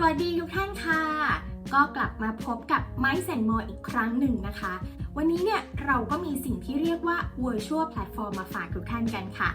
สวัสดีทุกท่านค่ะ ก็กลับมาพบกับไมซ์แสนมออีกครั้งหนึ่งนะคะ วันนี้เนี่ยเราก็มีสิ่งที่เรียกว่า Virtual Platform มาฝากทุกท่านกันค่ะ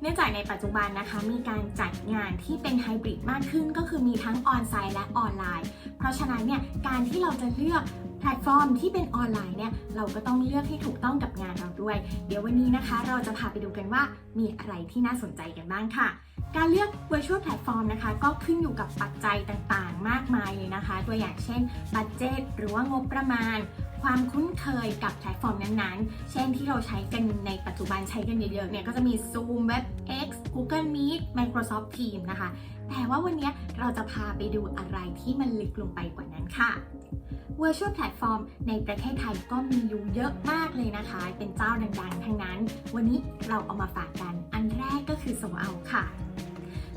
เนื่องจากในปัจจุบันนะคะ มีการจัดงานที่เป็นไฮบริดมากขึ้น ก็คือมีทั้งออนไซต์และออนไลน์ เพราะฉะนั้นเนี่ยการที่เราจะเลือก แพลตฟอร์มที่เป็นออนไลน์เนี่ยเราก็ต้องเลือกให้ถูกต้องกับงานเราด้วย เดี๋ยววันนี้นะคะ เราจะพาไปดูกันว่ามีอะไรที่น่าสนใจกันบ้างค่ะ การเลือก virtual platform นะคะ ก็ขึ้นอยู่กับปัจจัยต่างๆ มากมายเลยนะคะ ตัวอย่างเช่น บัตเจตหรือว่างบประมาณความคุ้นเคยกับแพลตฟอร์มนั้นๆ เช่นที่เราใช้กันในปัจจุบันใช้กันเยอะๆ เนี่ยก็จะมี Zoom WebEx Google Meet Microsoft Teams นะคะ แต่ว่าวันนี้เราจะพาไปดูอะไรที่มันลึกลงไปกว่านั้นค่ะ Virtual Platform ในประเทศไทยก็มีอยู่เยอะมากเลยนะคะ เป็นเจ้าดังๆ ทั้งนั้น วันนี้เราเอามาฝากกัน อันแรกก็คือสมเอาค่ะ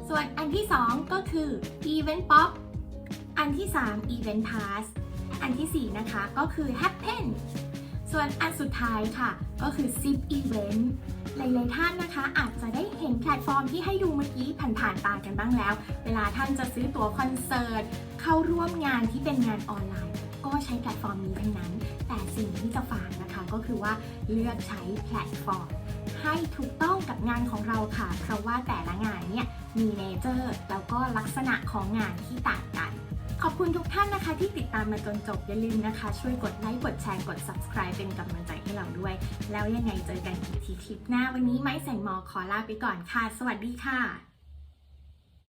ส่วนอันที่ 2 ก็คือ Event Pop อันที่ 3 Event Pass อันทีสี่4 นะคะก็คือ Happen ส่วนอันสุดท้ายค่ะ ก็คือ Zip Event หลาย ๆ ท่านนะคะ อาจจะได้เห็นแพลตฟอร์มที่ให้ดูเมื่อกี้ผ่านๆตากันบ้างแล้ว เวลาท่านจะซื้อตั๋วคอนเสิร์ต เข้าร่วมงานที่เป็นงานออนไลน์ ก็ใช้แพลตฟอร์มนี้ทั้งนั้น แต่สิ่งที่จะฝากนะคะก็คือว่าเลือกใช้แพลตฟอร์ม ให้ถูกต้องกับงานของเราค่ะ เพราะว่าแต่ละงานเนี่ยมีเนเจอร์แล้วก็ลักษณะของงานที่ต่างกัน คุณทุกท่านนะคะที่ติดตามมาจนจบอย่าลืมนะคะ ช่วยกดไลค์กดแชร์กด subscribe เป็นกำลังใจให้เราด้วย แล้วยังไงเจอกันอีกทีคลิปหน้าวันนี้ไม้แสงมอขอลาไปก่อนค่ะ สวัสดีค่ะ